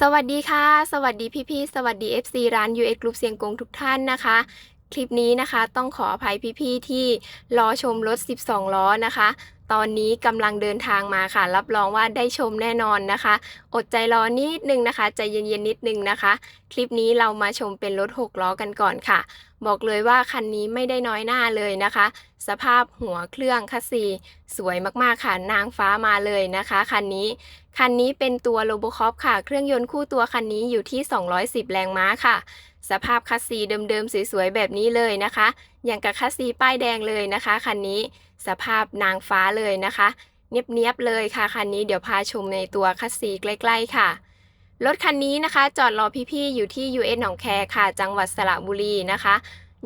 สวัสดีค่ะ สวัสดีพี่ๆ สวัสดี FC ร้าน UX Group เสียงกงทุกท่านนะคะ คลิปนี้นะคะต้องขออภัยพี่ๆที่รอชมรถ 12 ล้อนะคะ ตอนนี้กำลังเดินทางมาค่ะ รับรองว่าได้ชมแน่นอนนะคะ อดใจรอนิดนึงนะคะ ใจเย็นๆนิดนึงนะคะ คลิปนี้เรามาชมเป็นรถ 6 ล้อกันก่อนค่ะ บอกเลยว่าคันนี้ไม่ได้น้อยหน้าเลยนะคะ สภาพหัวเครื่องคัสซีสวยมากๆค่ะนางฟ้ามาเลยนะคะคันนี้คันนี้เป็นตัวโ o โบคอปค่ะ เครื่องยนต์คู่ตัวคันนี้อยู่ที่ 210 แรงม้าค่ะ สภาพคัสซีเดิมๆสวยๆแบบนี้เลยนะคะ อย่างกับคัสซีป้ายแดงเลยนะคะคันนี้สภาพนางฟ้าเลยนะคะ เนียบๆเลยค่ะคันนี้เดี๋ยวพาชมในตัวคัสซีใกล้ๆค่ะรถคันนี้นะคะ จอดรอพี่ๆอยู่ที่ US หนองแคค่ะ จังหวัดสระบุรีนะคะ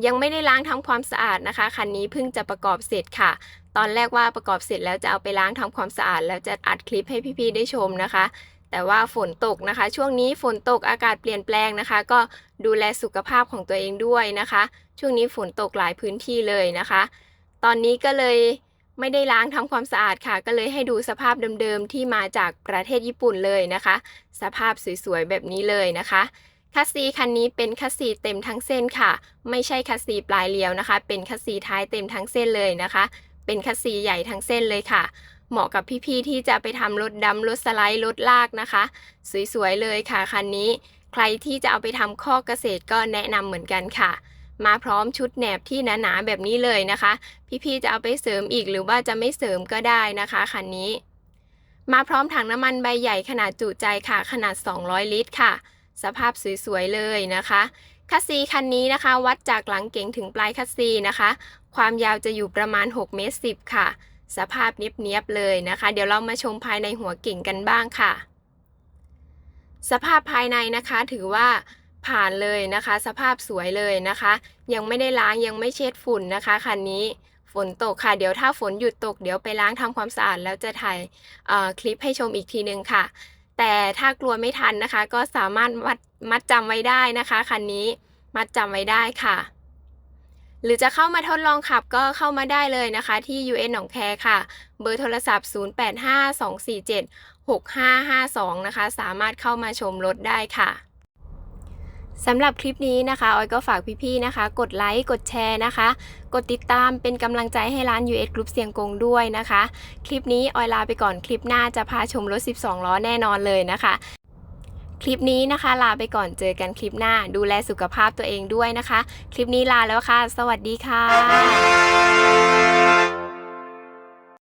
ยังไม่ได้ล้างทำความสะอาดนะคะคันนี้เพิ่งจะประกอบเสร็จค่ะ ตอนแรกว่าประกอบเสร็จแล้วจะเอาไปล้างทำความสะอาด แล้วจะอัดคลิปให้พี่ๆได้ชมนะคะ แต่ว่าฝนตกนะคะ ช่วงนี้ฝนตกอากาศเปลี่ยนแปลงนะคะ ก็ดูแลสุขภาพของตัวเองด้วยนะคะ ช่วงนี้ฝนตกหลายพื้นที่เลยนะคะ ตอนนี้ก็เลยไม่ได้ล้างทำความสะอาดค่ะ ก็เลยให้ดูสภาพเดิมๆที่มาจากประเทศญี่ปุ่นเลยนะคะ สภาพสวยๆแบบนี้เลยนะคะคัสซีคันนี้เป็นคัสซีเต็มทั้งเส้นค่ะ ไม่ใช่คัสซีปลายเลี้ยวนะคะ เป็นคัสซีท้ายเต็มทั้งเส้นเลยนะคะ เป็นคัสซีใหญ่ทั้งเส้นเลยค่ะ เหมาะกับพี่ๆที่จะไปทำรถดำรถสไลด์รถลากนะคะ สวยๆเลยค่ะคันนี้ ใครที่จะเอาไปทำข้อเกษตรก็แนะนำเหมือนกันค่ะ มาพร้อมชุดแหนบที่หนาๆแบบนี้เลยนะคะ พี่ๆจะเอาไปเสริมอีกหรือว่าจะไม่เสริมก็ได้นะคะคันนี้ มาพร้อมถังน้ำมันใบใหญ่ขนาดจุใจค่ะ ขนาด 200 ลิตรค่ะ สภาพสวยๆเลยนะคะคัสซีคันนี้นะคะ วัดจากหลังเก๋งถึงปลายคัสซีนะคะ ความยาวจะอยู่ประมาณ6เมตร10 ค่ะ สภาพเนียบๆเลยนะคะ เดี๋ยวเรามาชมภายในหัวเก่งกันบ้างค่ะ สภาพภายในนะคะถือว่าผ่านเลยนะคะ สภาพสวยเลยนะคะ ยังไม่ได้ล้างยังไม่เช็ดฝุ่นนะคะคันนี้ฝนตกค่ะ เดี๋ยวถ้าฝนหยุดตกเดี๋ยวไปล้างทำความสะอาดแล้วจะถ่ายคลิปให้ชมอีกทีนึงค่ะ แต่ถ้ากลัวไม่ทันนะคะ ก็สามารถมัดมัดจำไว้ได้นะคะคันนี้มัดจำไว้ได้ค่ะ หรือจะเข้ามาทดลองขับก็เข้ามาได้เลยนะคะที่ UN หนองแคค่ะ เบอร์โทรศัพท์ 0852476552 นะคะ สามารถเข้ามาชมรถได้ค่ะสำหรับคลิปนี้นะคะ ออยก็ฝากพี่ๆนะคะ กดไลค์ กดแชร์นะคะ กดติดตามเป็นกำลังใจให้ร้าน US Group เสียงกงด้วยนะคะ คลิปนี้ออยลาไปก่อนคลิปหน้าจะพาชมรถ 12 ล้อแน่นอนเลยนะคะ คลิปนี้นะคะ ลาไปก่อนเจอกันคลิปหน้า ดูแลสุขภาพตัวเองด้วยนะคะ คลิปนี้ลาแล้วค่ะ สวัสดีค่ะ